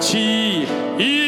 七一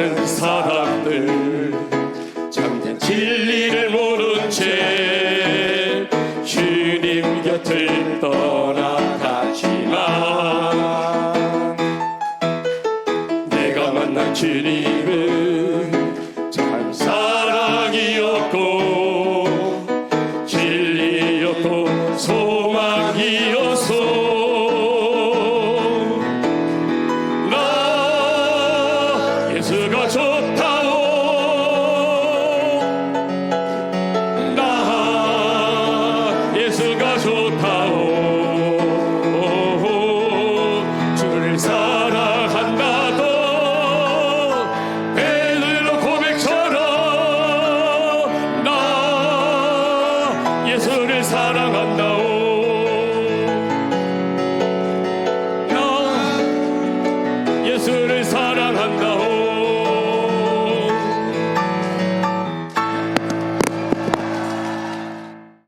많은 사람들. 참된 진리를 모른 채 주님 곁을 떠나가지만 내가 만난 주님은 참 사랑이었고 진리였고 소망이었어 예수가 좋다오. 나 예수가 좋다오. 주를 사랑한다도 베드로 고백처럼 나 예수를 사랑한다.